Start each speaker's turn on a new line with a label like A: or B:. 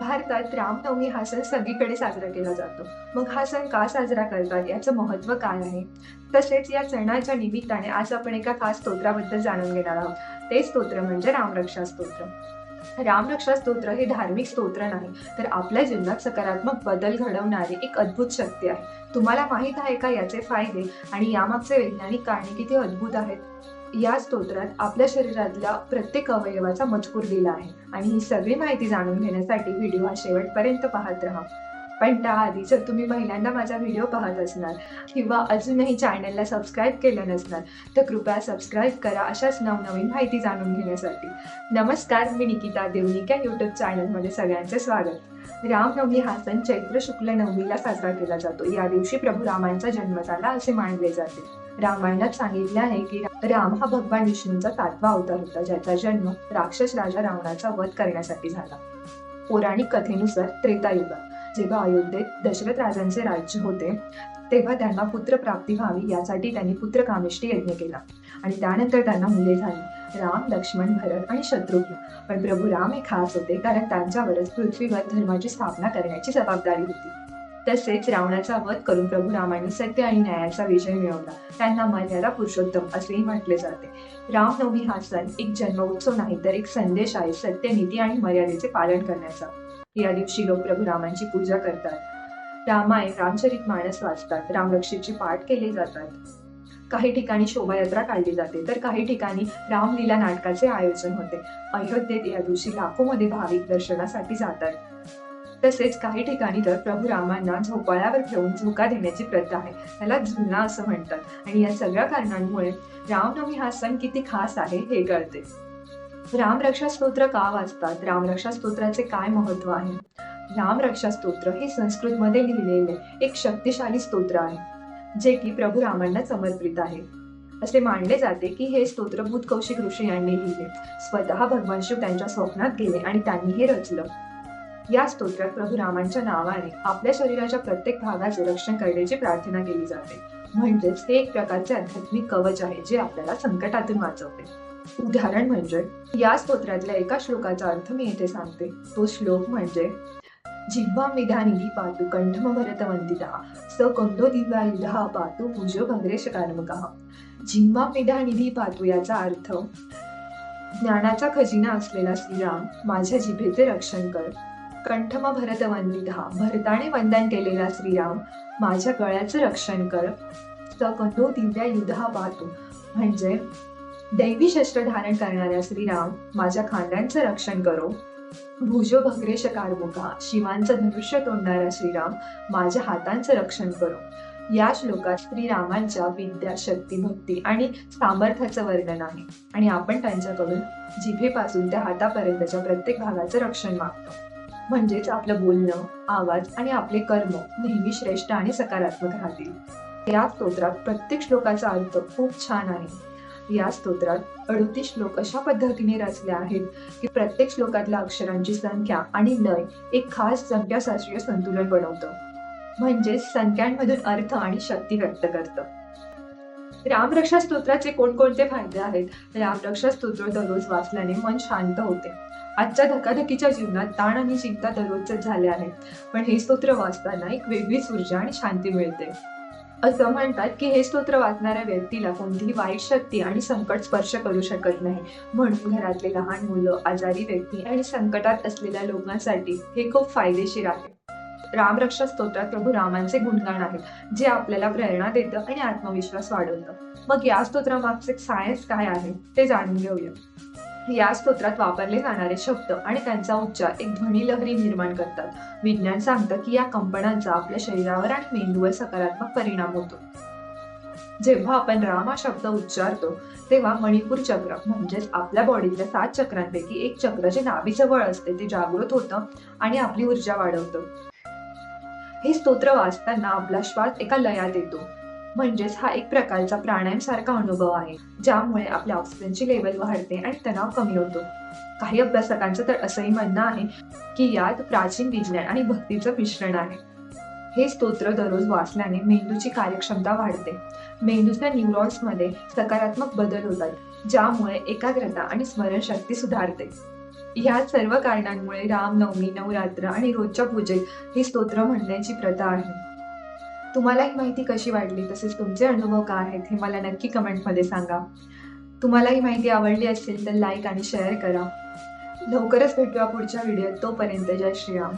A: भारतात रामनवमी हा सण सगळीकडे साजरा केला जातो. मग हा सण का साजरा करतात? याचं महत्त्व काय आहे? तसेच या सणाच्या निमित्ताने आज आपण एका खास स्तोत्राबद्दल जाणून घेणार आहोत. ते स्तोत्र म्हणजे रामरक्षा स्तोत्र. रामरक्षा स्तोत्र हे धार्मिक स्तोत्र नाही तर आपल्या जीवनात सकारात्मक बदल घडवणारी एक अद्भुत शक्ती आहे. तुम्हाला माहीत आहे का याचे फायदे आणि यामागचे वैज्ञानिक कारणे किती अद्भुत आहेत? या स्तोत्रात आपल्या शरीरातल्या प्रत्येक अवयवाचा मजकूर दिला आहे. आणि ही सगळी माहिती जाणून घेण्यासाठी व्हिडिओ हा शेवटपर्यंत पाहत राहा. पण त्याआधी जर तुम्ही पहिल्यांदा माझा व्हिडिओ पाहत असणार किंवा अजूनही चॅनलला सबस्क्राईब केलं नसणार तर कृपया सबस्क्राईब करा अशाच नवनवीन माहिती जाणून घेण्यासाठी. नमस्कार मी निकिता देवनिका यूट्यूब चॅनलमध्ये सगळ्यांचे स्वागत. रामनवमी हा सण चैत्र शुक्ल नवमीला साजरा केला जातो. या दिवशी प्रभू रामांचा जन्म झाला असे मानले जाते. रामायणात सांगितले आहे की राम हा भगवान विष्णूंचा सातवा अवतार होता ज्याचा जन्म राक्षस राजा रावणाचा वध करण्यासाठी झाला. पौराणिक कथेनुसार त्रेतायुगात जेव्हा अयोध्येत दशरथ राजांचे राज्य होते तेव्हा त्यांना पुत्र प्राप्ती व्हावी यासाठी त्यांनी पुत्र कामिष्टी यज्ञ केला आणि त्यानंतर त्यांना मुले झाली. राम लक्ष्मण भरत आणि शत्रुघ्न. पण प्रभू राम हे खास होते कारण त्यांच्यावरच पृथ्वीवर धर्माची स्थापना करण्याची जबाबदारी होती. तसेच रावणाचा वध करून प्रभू रामांनी सत्य आणि न्यायाचा विजय मिळवला. त्यांना मर्यादा पुरुषोत्तम असेही म्हटले जाते. रामनवमी हा सण एक जन्म उत्सव नाही तर एक संदेश आहे सत्य नीती आणि मर्यादेचे पालन करण्याचा. या दिवशी लोक प्रभू रामांची पूजा करतात. रामायण रामचरित मानस वाचतात रामरक्षेचे पाठ केले जातात. काही ठिकाणी शोभायात्रा काढली जाते. तर काही ठिकाणी रामलीला नाटकाचे आयोजन होते. अयोध्येत या दिवशी लाखोमध्ये भाविक दर्शनासाठी जातात. तसेच काही ठिकाणी तर प्रभू रामांना झोपाळ्यावर ठेवून झोका देण्याची प्रथा आहे. त्याला झुलना असं म्हणतात. आणि या सगळ्या कारणांमुळे रामनवमी हा सण किती खास आहे हे कळते. रामरक्षा स्तोत्र का वाचतात? रामरक्षा स्तोत्राचे काय महत्त्व आहे? रामरक्षा स्तोत्र हे संस्कृतमध्ये लिहिलेले एक शक्तिशाली स्तोत्र आहे. जे की प्रभू रामांना समर्पित आहे. असे मानले जाते की हे स्तोत्रभूत कौशिक ऋषी यांनी लिहिले. स्वतः भगवान शिव त्यांच्या स्वप्नात गेले आणि त्यांनी हे रचलं. या स्तोत्रात प्रभू रामांच्या नावाने आपल्या शरीराच्या प्रत्येक भागाचे रक्षण करण्याची प्रार्थना केली जाते. म्हणजेच हे एक प्रकारचे आध्यात्मिक कवच आहे जे आपल्याला संकटातून वाचवते. उदाहरण म्हणजे या स्तोत्रातल्या एका श्लोकाचा अर्थ मी येथे सांगते. तो श्लोक म्हणजे जिव्हा निधी पातू कंठम भरत वंदिता स कंदो दिव्या पातू भुजो भंग्रेश कार्मका जिव्हा निधी पातू याचा अर्थ ज्ञानाचा खजिना असलेला श्रीराम माझ्या जिभेचे रक्षण कर। कंठम भरत वंदिता भरताने वंदन केलेला श्रीराम माझ्या गळ्याचं रक्षण कर। सकंदो दिव्या युद्धा पाहतो म्हणजे दैवी शस्त्र धारण करणाऱ्या श्रीराम माझ्या खांद्यांचं रक्षण करो। भुजो भग्रेश कारमुका शिवांचं धनुष्य तोडणारा श्रीराम माझ्या हातांचं रक्षण करो. या श्लोकात श्रीरामांच्या विद्या शक्ती भक्ती आणि सामर्थ्याचं वर्णन आहे. आणि आपण त्यांच्याकडून जिभेपासून त्या हातापर्यंतच्या प्रत्येक भागाचं रक्षण मागतो. म्हणजेच आपलं बोलणं आवाज आणि आपले कर्म नेहमी श्रेष्ठ आणि सकारात्मक राहतील. या स्तोत्रात प्रत्येक श्लोकाचा अर्थ खूप छान आहे. या स्तोत्रात अडतीस श्लोक अशा पद्धतीने रचले आहेत की प्रत्येक श्लोकातल्या अक्षरांची संख्या आणि लय एक खास संख्याशास्त्रीय संतुलन बनवतं. म्हणजेच संख्यांमधून अर्थ आणि शक्ती व्यक्त करतं. रामरक्षा स्तोत्राचे कोणकोणते फायदे आहेत? रामरक्षा स्तोत्र दररोज वाचल्याने मन शांत होते. आजच्या धकाधकीच्या जीवनात ताण आणि चिंता दररोजच झाल्या आहेत. पण हे स्तोत्र वाचताना एक वेगळीच ऊर्जा आणि शांती मिळते. असं म्हणतात की हे स्तोत्र वाचणाऱ्या व्यक्तीला कोणतीही वाईट शक्ती आणि संकट स्पर्श करू शकत नाही. म्हणून घरातले लहान मुलं आजारी व्यक्ती आणि संकटात असलेल्या लोकांसाठी हे खूप फायदेशीर आहे. रामरक्षा स्तोत्रात प्रभू रामांचे गुणगान आहेत जे आपल्याला प्रेरणा देतं आणि आत्मविश्वास वाढवतं. मग या स्तोत्रामागचे सायन्स काय आहे ते जाणून घेऊया. या स्तोत्रात वापरले जाणारे शब्द आणि त्यांचा उच्चार एक ध्वनी लहरी निर्माण करतात. विज्ञान सांगतं की या कंपनांचा आपल्या शरीरावर आणि मेंदूवर सकारात्मक परिणाम होतो. जेव्हा आपण राम हा शब्द उच्चारतो तेव्हा मणिपूर चक्र म्हणजेच आपल्या बॉडीतल्या सात चक्रांपैकी एक चक्र जे नाभीजवळ असते ते जागृत होतं आणि आपली ऊर्जा वाढवतं. हे स्तोत्र वाचताना आपला श्वास एका लयात येतो म्हणजेच हा एक प्रकारचा प्राणायाम सारखा अनुभव आहे ज्यामुळे आपल्या ऑक्सिजनची लेवल वाढते आणि तणाव कमी होतो. काही अभ्यासकांचं तर असंही म्हणणं आहे की यात प्राचीन विज्ञान आणि भक्तीचं मिश्रण आहे. हे स्तोत्र दररोज वाचल्याने मेंदूची कार्यक्षमता वाढते. मेंदूच्या न्यूरॉन्समध्ये सकारात्मक बदल होतात ज्यामुळे एकाग्रता आणि स्मरणशक्ती सुधारते. ह्या सर्व कारणांमुळे रामनवमी नवरात्र आणि रोजच्या पूजेत ही स्तोत्र म्हणण्याची प्रथा आहे. तुम्हाला ही माहिती कशी वाटली? तसेच तुमचे अनुभव काय आहेत हे मला नक्की कमेंटमध्ये सांगा. तुम्हाला ही माहिती आवडली असेल तर लाईक आणि शेअर करा. लवकरच भेटूया पुढच्या व्हिडिओत. तोपर्यंत जय श्रीराम.